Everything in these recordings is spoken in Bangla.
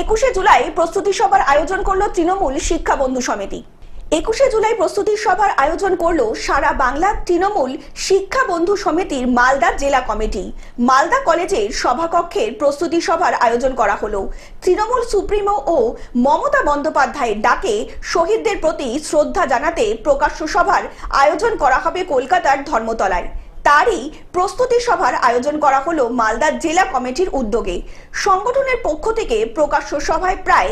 একুশে জুলাই প্রস্তুতি সভার আয়োজন করল তৃণমূল শিক্ষা বন্ধু সমিতি। একুশে জুলাই প্রস্তুতি সভার আয়োজন করল সারা বাংলা তৃণমূল শিক্ষা বন্ধু সমিতির মালদা জেলা কমিটি। মালদা কলেজের সভাকক্ষের প্রস্তুতি সভার আয়োজন করা হলো। তৃণমূল সুপ্রিমো ও মমতা বন্দ্যোপাধ্যায়ের ডাকে শহীদদের প্রতি শ্রদ্ধা জানাতে প্রকাশ্য সভার আয়োজন করা হবে কলকাতার ধর্মতলায়। তারই প্রস্তুতি সভার আয়োজন করা হলো মালদা জেলা কমিটির উদ্যোগে। সংগঠনের পক্ষ থেকে প্রকাশ্য সভায় প্রায়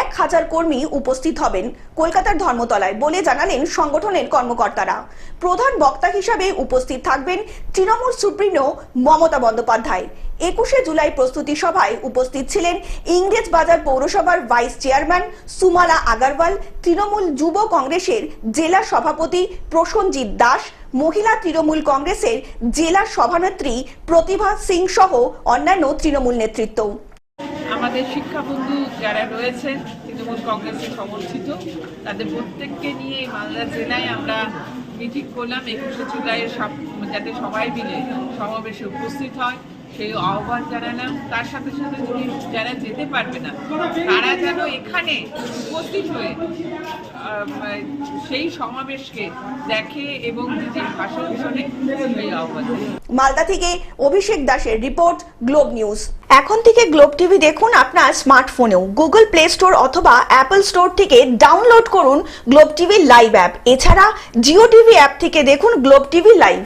এক হাজার কর্মী উপস্থিত হবেন কলকাতার ধর্মতলায় বলে জানালেন সংগঠনের কর্মকর্তারা। প্রধান বক্তা হিসাবে উপস্থিত থাকবেন তৃণমূল সুপ্রিমো মমতা বন্দ্যোপাধ্যায়। একুশে জুলাই প্রস্তুতি সভায় উপস্থিত ছিলেন ইংরেজ বাজার পৌরসভার ভাইস চেয়ারম্যান সুমালা আগারওয়াল, তৃণমূল যুব কংগ্রেসের জেলা সভাপতি প্রসঞ্জিৎ দাস, মহিলা তৃণমূল কংগ্রেসের জেলা সভানেত্রী প্রতিভা সিং সহ অন্যান্য তৃণমূল নেতৃত্ব। আমাদের শিক্ষাবন্ধু যারা রয়েছেন তৃণমূল কংগ্রেসের সমর্থিত, তাদের প্রত্যেককে নিয়ে মালদা জেলায় আমরা মিটিং করলাম। একুশে জুলাইয়ের যাতে সবাই মিলে সমাবেশে উপস্থিত হয়। সেই আহ্বান জানালাম তার সাথে সাথে যদি যারা যেতে পারবে না, তারা যেন এখানে উপস্থিত হয়ে সেই সমাবেশকে দেখে এবং নিজের ভাষণ শোনে সেই আহ্বান মালদা থেকে অভিষেক দাসের রিপোর্ট, গ্লোব নিউজ। এখন থেকে গ্লোব টিভি দেখুন আপনার স্মার্টফোনেও। গুগল প্লে স্টোর অথবা অ্যাপল স্টোর থেকে ডাউনলোড করুন গ্লোব টিভি লাইভ অ্যাপ। এছাড়া জিও টিভি অ্যাপ থেকে দেখুন গ্লোব টিভি লাইভ।